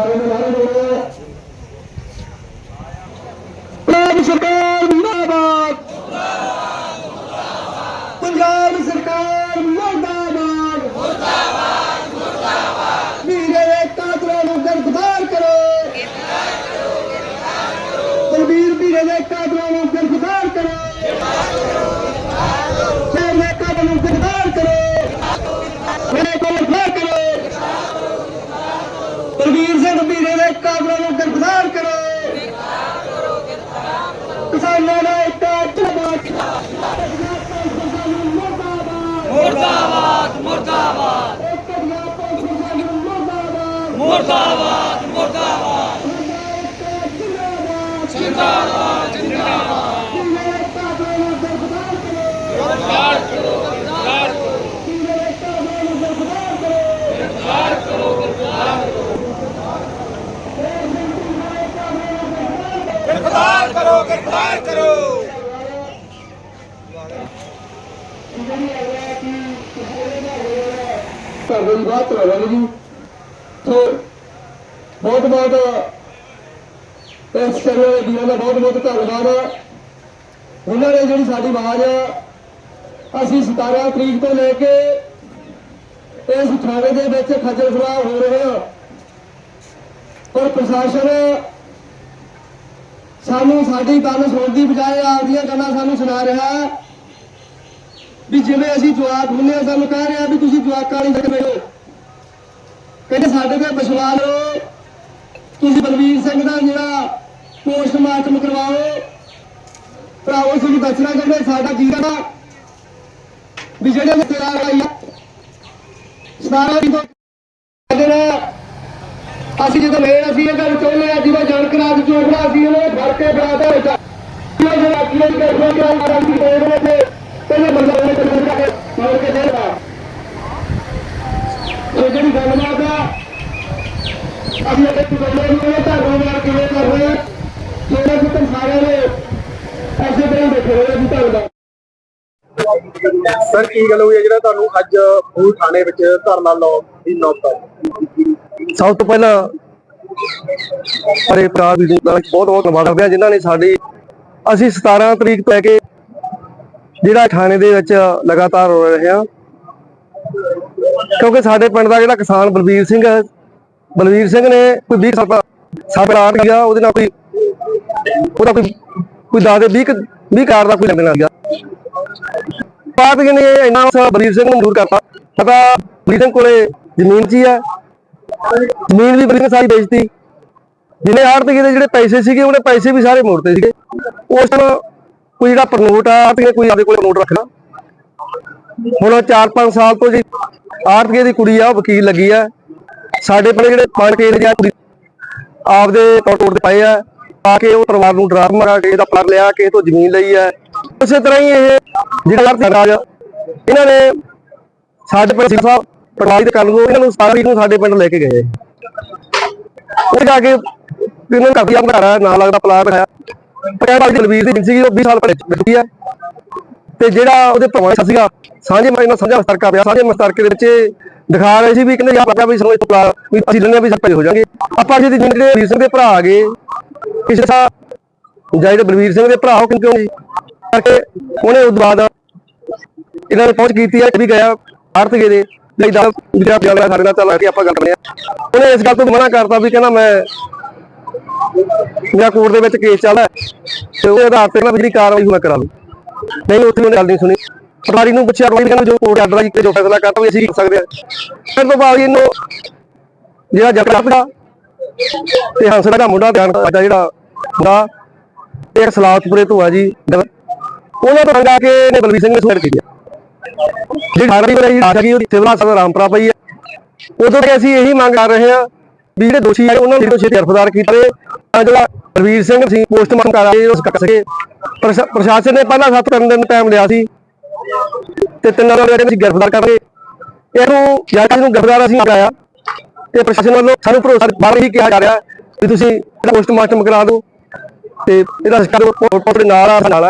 ਸਾਰੇ ਦੇ ਨਾਰੇ ਬੋਲੋ ਪੰਜਾਬ ਸਰਕਾਰ ਮੁਰਦਾਬਾਦ ਪੰਜਾਬ ਸਰਕਾਰ ਮੁਰਦਾਬਾਦ ਮੁਰਦਾਬਾਦ ਮੁਰਦਾਬਾਦ ਵੀਰੇ ਦੇ ਕਾਤਲਾਂ ਨੂੰ ਗ੍ਰਿਫਤਾਰ ਕਰੋ ਬਲਬੀਰ ਵੀਰੇ ਦੇ ਕਾਤਲਾਂ ਨੂੰ ਗ੍ਰਿਫਤਾਰ ਕਰੋ ਸ਼ਹਿਰ ਦੇ ਕਾਤਲਾਂ ਨੂੰ ਗ੍ਰਿਫਤਾਰ ਕਰੋ ਮੇਰੇ ਕੋਲ ਗ੍ਰਿਫਤਾਰ ਕਰੋ ਬਲਬੀਰ ਸਿੰਘ ਵੀਰੇ ਦੇ ਕਾਤਲਾਂ ਨੂੰ ਗ੍ਰਿਫਤਾਰ ਕਰੋ ਕਿਸਾਨਾਂ ਦਾ ਇੱਕ ਜਿੰਦਾਬਾਦ ਮੁਰਦਾਬਾਦ ਮੁਰਦਾਬਾਦ ਮੁਰਦਾਬਾਦ ਮੁਰਦਾਬਾਦ ਜਿੰਦਾਬਾਦ ਜਿੰਦਾਬਾਦ ਮੇਰੇ ਕਾਤਲਾਂ ਨੂੰ ਗ੍ਰਿਫਤਾਰ ਕਰੋ ਗ੍ਰਿਫਤਾਰ ਕਰੋ ਗ੍ਰਿਫਤਾਰ ਕਰੋ ਮੇਰੇ ਕਾਤਲਾਂ ਨੂੰ ਗ੍ਰਿਫਤਾਰ ਕਰੋ ਗ੍ਰਿਫਤਾਰ ਕਰੋ ਕਰੋ। ਤੁਹਾਡੇ ਦੀ ਬਾਤ ਜੀ ਸੋ ਬਹੁਤ ਬਹੁਤ ਇਸ ਚੈਨਲ ਦੇ ਵੀਰਾਂ ਦਾ ਬਹੁਤ ਬਹੁਤ ਧੰਨਵਾਦ ਉਹਨਾਂ ਨੇ ਜਿਹੜੀ ਸਾਡੀ ਆਵਾਜ਼ ਆ, ਅਸੀਂ 17 ਤਰੀਕ ਤੋਂ ਲੈ ਕੇ ਇਸ ਥਾਣੇ ਦੇ ਵਿੱਚ ਖੱਜਲ ਖਰਾਬ ਹੋ ਰਹੇ ਹਾਂ। ਪਰ ਪ੍ਰਸ਼ਾਸਨ ਸਾਨੂੰ ਸਾਡੀ ਗੱਲ ਸੁਣਨ ਦੀ ਬਜਾਏ ਆਪਦੀਆਂ ਗੱਲਾਂ ਸਾਨੂੰ ਸੁਣਾ ਰਿਹਾ ਵੀ ਜਿਵੇਂ ਅਸੀਂ ਜਵਾਕ ਹੁੰਦੇ ਆ ਸਾਨੂੰ ਕਹਿ ਰਿਹਾ ਵੀ ਤੁਸੀਂ ਜਵਾਕਾਂ ਨਹੀਂ ਸਕਦੇ ਹੋ ਕਹਿੰਦੇ ਸਾਡੇ ਤੇ ਵਿਸ਼ਵਾਸ ਕਰੋ। ਤੁਸੀਂ ਬਲਵੀਰ ਸਿੰਘ ਦਾ ਜਿਹੜਾ ਪੋਸਟਮਾਰਟਮ ਕਰਵਾਓ ਭਰਾਓ ਸਾਨੂੰ ਦੱਸਣਾ ਚਾਹੁੰਦੇ ਸਾਡਾ ਜੀਵਨ ਆ ਵੀ ਜਿਹੜੇ ਨੇ ਤਿਆਰ ਆਈ ਆ 17 ਅਸੀਂ ਜਦੋਂ ਮੇਲ ਅਸੀਂ ਇਹ ਗੱਲ ਚਾਹੁੰਦੇ ਆ ਜਿਹਦਾ ਜਾਣਕਾਰ ਚੋਖੜਾ ਸੀ, ਉਹਨੇ ਫੜ ਕੇ ਬਰਾਦਾ ਹੋਇਆ ਜਿਹੜਾ ਕੀ ਕਰਦੇ ਕਰਾ ਕਰਾ ਸੀ ਉਹਦੇ ਵਿੱਚ ਪਹਿਲੇ ਬੰਦਾ ਉਹਨੇ ਕੰਨ ਕਰਕੇ ਮਾਰ ਕੇ ਦੇਗਾ ਇਹ ਜਿਹੜੀ ਗੱਲਬਾਤ ਆ, ਅਸੀਂ ਅੱਗੇ ਚੁਕਾਉਂਦੇ ਨੂੰ ਇਹ ਧਰਮ ਨਾਲ ਕਿਵੇਂ ਕਰ ਰਹੇ ਆ ਜਿਹੜੇ ਕਿ ਤੁਮ ਸਾਰਿਆਂ ਨੇ ਐਸੇ ਤਰ੍ਹਾਂ ਹੀ ਦੇਖੇ ਹੋਏ ਜੀ ਧੰਨਵਾਦ ਸਰ, ਕੀ ਗੱਲ ਹੋਈ ਹੈ ਜਿਹੜਾ ਤੁਹਾਨੂੰ ਅੱਜ ਮੂਲ ਥਾਣੇ ਵਿੱਚ ਧਰਨਾ ਲਾਉਣ ਦੀ ਨੌਬਤ ਆਈ ਸਭ ਤੋਂ ਪਹਿਲਾਂ ਸਾਰੇ ਭਰਾ ਵੀ ਦਾ ਬਹੁਤ ਬਹੁਤ ਧੰਨਵਾਦ ਕਰਦੇ ਹਾਂ ਜਿਨ੍ਹਾਂ ਨੇ ਸਾਡੀ ਅਸੀਂ 17 ਤਰੀਕ ਤੋਂ ਲੈ ਕੇ ਜਿਹੜਾ ਥਾਣੇ ਦੇ ਵਿੱਚ ਲਗਾਤਾਰ ਹੋ ਰਹੇ ਹਾਂ। ਕਿਉਂਕਿ ਸਾਡੇ ਪਿੰਡ ਦਾ ਜਿਹੜਾ ਕਿਸਾਨ ਬਲਬੀਰ ਸਿੰਘ ਹੈ, ਬਲਬੀਰ ਸਿੰਘ ਨੇ ਕੋਈ 20 ਸਾਲ ਦਾ ਸਾਡੇ ਗਿਆ ਉਹਦੇ ਨਾਲ ਕੋਈ ਉਹਦਾ ਕੋਈ ਕੋਈ ਦਾਦੇ 20 20 ਕਾਰ ਦਾ ਕੋਈ ਲੈਣ ਦੇਣਾ ਗਿਆ ਬਾਤ ਕਿ ਨੇ ਇੰਨਾ ਉਸ ਸਿੰਘ ਨੂੰ ਦੂਰ ਕਰਤਾ। ਪਤਾ ਬਲਵੀਰ ਸਿੰਘ ਕੋਲੇ ਜ਼ਮੀਨ ਸੀ ਹੈ। ਜ਼ਮੀਨ ਵੀ ਬਲਵੀਰ ਸਾਰੀ ਵੇਚਤੀ ਜਿਹਨੇ ਆੜਤੀਏ ਦੇ ਜਿਹੜੇ ਪੈਸੇ ਸੀਗੇ, ਉਹਨੇ ਪੈਸੇ ਵੀ ਸਾਰੇ ਮੋੜਤੇ ਸੀਗੇ। ਉਸ ਟਾਈਮ ਕੋਈ ਜਿਹੜਾ ਪ੍ਰਨੋਟ ਆ ਆੜਤੀਏ ਕੋਈ ਆਪਦੇ ਕੋਲ ਪ੍ਰਨੋਟ ਰੱਖਣਾ ਹੁਣ 4-5 ਸਾਲ ਤੋਂ ਜੀ ਆੜਤੀਏ ਦੀ ਕੁੜੀ ਆ ਵਕੀਲ ਲੱਗੀ ਆ। ਸਾਡੇ ਪਿੰਡ ਜਿਹੜੇ ਪੰਜ ਕੇਸ ਜਾਂ ਆਪਦੇ ਤੌਰ ਤੇ ਪਏ ਆ ਪਾ ਕੇ ਉਹ ਪਰਿਵਾਰ ਨੂੰ ਡਰਾ ਮਾਰਾ ਕੇ ਦਾ ਪਲਾਟ ਲਿਆ, ਕਿਸੇ ਤੋਂ ਜ਼ਮੀਨ ਲਈ ਹੈ ਉਸੇ ਤਰ੍ਹਾਂ ਹੀ ਇਹ ਜਿਹੜਾ ਰਾਜ ਇਹਨਾਂ ਨੇ ਸਾਡੇ ਪਿੰਡ ਸਾਹਿਬ ਪਟਵਾਰੀ ਦੇ ਕੱਲ ਨੂੰ ਇਹਨਾਂ ਨੂੰ ਸਾਰੀ ਨੂੰ ਸਾਡੇ ਪਿੰਡ ਲੈ ਕੇ ਗਏ। ਉਹ ਜਾ ਕੇ ਇਹਨਾਂ ਕਾਫੀ ਆਪਣਾ ਘਰ ਨਾ ਲੱਗਦਾ ਪਲਾਟ ਹੈ। ਪੰਜਾਬ ਦੀ ਦਲਵੀਰ ਦੀ ਜ਼ਿੰਦਗੀ ਉਹ 20 ਸਾਲ ਪਹਿਲੇ ਬੈਠੀ ਆ ਤੇ ਜਿਹੜਾ ਉਹਦੇ ਭਰਵਾਂ ਸੀਗਾ, ਸਾਂਝੇ ਮਾਈ ਨਾਲ ਸਾਂਝਾ ਮਸਤਰਕਾ ਪਿਆ, ਸਾਂਝੇ ਮਸਤਰਕੇ ਦੇ ਵਿੱਚ ਦਿਖਾ ਰਹੇ ਸੀ ਵੀ ਕਹਿੰਦੇ ਯਾਰ ਲੱਗਾ ਵੀ ਸਮਝ ਤੋਂ ਪਲਾ ਵੀ ਅਸੀਂ ਲੰਨੇ ਵੀ ਸੱਪੇ ਹੋ ਜਾਾਂਗੇ ਆਪਾਂ ਜਿਹਦੀ ਜਿਹੜੇ ਬਲਵੀਰ ਸਿੰਘ ਦੇ ਭਰਾ ਆ ਗਏ ਕਿਸੇ ਦਾ ਜਾਂ ਜਿਹੜੇ ਬਲਵੀਰ ਸਿੰਘ ਦੇ ਭਰਾ ਹੋ ਕਿਉਂ ਜੀ ਕਰਕੇ ਉਹਨੇ ਉਸ ਤੋਂ ਬਾਅਦ ਇਹਨਾਂ ਨੇ ਪਹੁੰਚ ਕੀਤੀ ਹੈ ਵੀ ਗਿਆ ਆਰਥਿਕ ਦੇ ਲਈ ਦਾ ਜਿਹੜਾ ਪਿਆਲਾ ਸਾਡੇ ਨਾਲ ਚੱਲ ਕੇ ਆਪਾਂ ਗੱਲ ਕਰਨੇ ਆ। ਉਹਨੇ ਇਸ ਗੱਲ ਤੋਂ ਮਨਾ ਕਰਤਾ ਵੀ ਕਹਿੰਦਾ ਮੈਂ ਮੇਰਾ ਕੋਰਟ ਦੇ ਵਿੱਚ ਕੇਸ ਚੱਲਦਾ ਤੇ ਉਹਦੇ ਆਧਾਰ ਤੇ ਮੈਂ ਜਿਹੜੀ ਕਾਰਵਾਈ ਮੈਂ ਕਰਾ ਲਓ ਨਹੀਂ, ਉੱਥੇ ਉਹਨੇ ਗੱਲ ਨਹੀਂ ਸੁਣੀ। ਪਟਵਾਰੀ ਨੂੰ ਪੁੱਛਿਆ, ਪਟਵਾਰੀ ਕਹਿੰਦਾ ਜੋ ਕੋਰਟ ਆਰਡਰ ਆ ਜੋ ਫੈਸਲਾ ਕਰਤਾ ਵੀ ਅਸੀਂ ਕਰ ਸਕਦੇ ਹਾਂ। ਫਿਰ ਤੋਂ ਬਾਅਦ ਇਹਨੂੰ ਜਿਹੜਾ ਜੱਟਾ ਦਾ ਤੇ ਹੰਸਰਾ ਦਾ ਮੁੰਡਾ ਧਿਆਨ ਸਾਡਾ ਜਿਹੜਾ ਮੁੰਡਾ, ਇਹ ਇੱਕ ਸਲਾਤਪੁਰੇ ਤੋਂ ਆ ਜੀ। ਉਹਨਾਂ ਤੋਂ ਰੰਗਾ ਕੇ ਨੇ ਬਲਵੀਰ ਸਿੰਘ ਨੇ ਸੁਣਰ ਕੀਤੀ ਜਿਹੜੀ 18 ਵਾਰੀ ਰਾਜ ਗਈ ਉਹਦੀ ਸਿਵਲ ਹਸਪਤਾਲ ਰਾਮਪੁਰਾ ਪਈ ਹੈ। ਉਦੋਂ ਤੇ ਅਸੀਂ ਇਹੀ ਮੰਗ ਕਰ ਰਹੇ ਹਾਂ ਵੀ ਜਿਹੜੇ ਦੋਸ਼ੀ ਆ ਉਹਨਾਂ ਨੂੰ ਛੇਤੀ ਗ੍ਰਿਫਤਾਰ ਕੀਤੇ ਤਾਂ ਜਿਹੜਾ ਬਲਵੀਰ ਸਿੰਘ ਸੀ, ਪੋਸਟਮਾਰਟਮ ਕਰਾ ਕੇ ਉਸ ਕਰ ਸਕੇ ਪ੍ਰਸ਼ਾਸਨ ਨੇ ਪਹਿਲਾਂ 7 ਕਰਨ ਦਿਨ ਟਾਈਮ ਲਿਆ ਸੀ ਤੇ ਤਿੰਨਾਂ ਦੇ ਜਿਹੜੇ ਅਸੀਂ ਗ੍ਰਿਫਤਾਰ ਕਰਾਂਗੇ। ਇਹਨੂੰ ਜੱਜ ਨੂੰ ਗ੍ਰਿਫਤਾਰ ਅਸੀਂ ਕਰਾਇਆ। ਤੇ ਪ੍ਰਸ਼ਾਸਨ ਵੱਲੋਂ ਸਾਨੂੰ ਭਰੋਸਾ ਬਾਹਰ ਹੀ ਕਿਹਾ ਜਾ ਰਿਹਾ ਵੀ ਤੁਸੀਂ ਪੋਸਟਮਾਰਟਮ ਕਰਾ ਦਿਓ। ਤੇ ਇਹਦਾ ਸਰਕਾਰ ਰਿਪੋਰਟ ਨਾਲ ਆ ਨਾਲ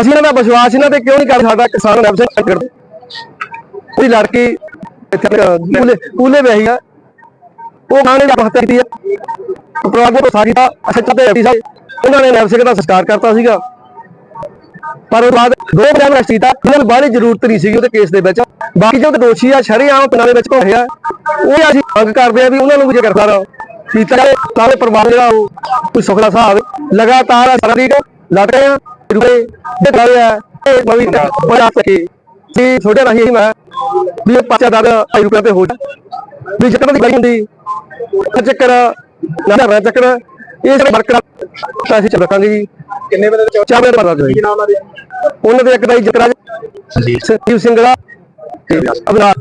ਅਸੀਂ ਇਹਨਾਂ ਦਾ ਵਿਸ਼ਵਾਸ ਇਹਨਾਂ ਤੇ ਕਿਉਂ ਨਹੀਂ ਕਰ ਸਾਡਾ ਕਿਸਾਨ ਵੈਬਸਾਈਟ ਕਰ ਉਹਦੀ ਲੜਕੀ ਇੱਥੇ ਪੂਲੇ ਪੂਲੇ ਵਿਆਹੀ ਆ। ਉਹ ਗਾਣੇ ਦੀ ਆਤਮ ਕੀਤੀ ਹੈ ਪਰਿਵਾਰ ਦੇ ਸਾਰੀ ਦਾ ਅਸੱਚਾ ਤੇ ਐਫਟੀ ਸਾਹਿਬ ਉਹਨਾਂ ਨੇ ਨੈਬ ਸਿੰਘ ਦਾ ਸਸਕਾਰ ਕਰਤਾ ਸੀਗਾ। ਪਰ ਉਹ ਬਾਅਦ ਦੋ ਬੰਦਿਆਂ ਨੂੰ ਅਰੈਸਟ ਕੀਤਾ ਉਹਨਾਂ ਜ਼ਰੂਰਤ ਨਹੀਂ ਸੀਗੀ ਉਹਦੇ ਕੇਸ ਦੇ ਵਿੱਚ। ਬਾਕੀ ਜੋ ਦੋਸ਼ੀ ਆ, ਸ਼ਰੇਆਮ ਪਿੰਡਾਂ ਦੇ ਵਿੱਚ ਘੋੜਿਆ ਉਹ ਅਸੀਂ ਮੰਗ ਕਰਦੇ ਆ ਵੀ ਉਹਨਾਂ ਨੂੰ ਵੀ ਜੇ ਕਰਦਾ ਕੀਤਾ ਜਾਏ ਤਾਂ ਇਹ ਪਰਿਵਾਰ ਜਿਹੜਾ ਉਹ ਕੋਈ ਸੁੱਖ ਦਾ ਸਾਹ ਲਗਾਤਾਰ ਸਾਰਾ ਲੜ ਰਹੇ ਆ ਰੁਪਏ ਦੇ ਰਹੇ ਆ ਇਹ ਨਵੀਂ ਬੜਾ ਸਕੇ ਵੀ ਛੋਟੇ ਰਹੀ ਹੀ ਮੈਂ ਵੀ ਦਰ ਆਈ ਰੁਪਏ ਤੇ ਹੋ ਜਾ ਵੀ ਚੱਕਰ ਦੀ ਗਈ ਹੁੰਦੀ ਚੱਕਰ ਨਾ ਨਾ ਚੱਕਰ ਇਹ ਜਿਹੜੇ ਵਰਕਰ ਤਾਂ ਅਸੀਂ ਚੱਲ ਰੱਖਾਂਗੇ ਜੀ। ਕਿੰਨੇ ਬੰਦੇ ਦੇ ਚਾਰ ਮਿੰਟ ਬਾਅਦ ਕੀ ਨਾਮ ਆ ਜੀ ਉਹਨਾਂ ਦੇ ਇੱਕ ਦਾ ਜ਼ਿਕਰ ਸੰਜੀਵ ਸਿੰਘ ਦਾ ਤੇ ਅਬਨਾਰ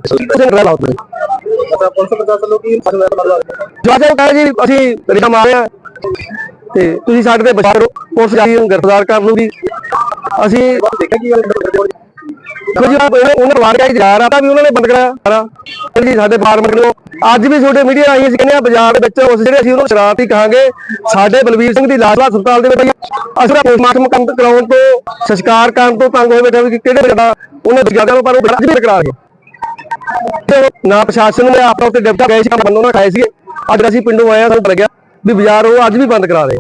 ਜੀ ਅਸੀਂ ਰਿਟਾ ਮਾਰੇ ਤੇ ਤੁਸੀਂ ਸਾਡੇ ਤੇ ਬਚਾ ਕਰੋ ਪੁਲਿਸ ਜਾਈ ਨੂੰ ਗ੍ਰਿਫਤਾਰ ਕਰ ਲੂਗੀ ਅਸੀਂ ਦੇਖਿਆ ਕੀ ਗੱਲ ਉਹਨਾਂ ਵਾਰ ਕੇ ਜਾ ਰਹਾ ਤਾਂ ਵੀ ਉਹਨਾਂ ਨੇ ਬੰਦ ਕਰਾਇਆ ਜੀ ਸਾਡੇ ਫਾਰਮਰ ਨੂੰ ਅੱਜ ਵੀ ਛੋਟੇ ਮੀਡੀਆ ਆਈ ਅਸੀਂ ਕਹਿੰਦੇ ਆ ਬਾਜ਼ਾਰ ਦੇ ਵਿੱਚ ਉਸ ਜਿਹੜੇ ਅਸੀਂ ਉਹਨੂੰ ਸ਼ਰਾਰਤੀ ਕਹਾਂਗੇ ਸਾਡੇ ਬਲਵੀਰ ਸਿੰਘ ਦੀ ਲਾਸ਼ ਹਸਪਤਾਲ ਦੇ ਵਿੱਚ ਪਈ ਅਸੀਂ ਪੋਸਟਮਾਰਟਮ ਕਰਾਉਣ ਤੋਂ ਸੰਸਕਾਰ ਕਰਨ ਤੋਂ ਤੰਗ ਹੋਏ ਬੈਠੇ ਵੀ ਕਿਹੜੇ ਜਗ੍ਹਾ ਉਹਨੇ ਜਗ੍ਹਾ ਪਰ ਉਹ ਅੱਜ ਵੀ ਕਰਾ ਰਹੇ ਨਾ ਪ੍ਰਸ਼ਾਸਨ ਨੇ ਆਪਾਂ ਉੱਤੇ ਡਿਪਟਾ ਗਏ ਸੀ ਕੰਮ ਬੰਦੋਂ ਨਾ ਖਾਏ ਸੀ ਅੱਜ ਅਸੀਂ ਪਿੰਡੋਂ ਆਏ ਆ ਸਾਨੂੰ ਲੱਗਿਆ ਵੀ ਬਾਜ਼ਾਰ ਉਹ ਅੱਜ ਵੀ ਬੰਦ ਕਰਾ ਰਹੇ।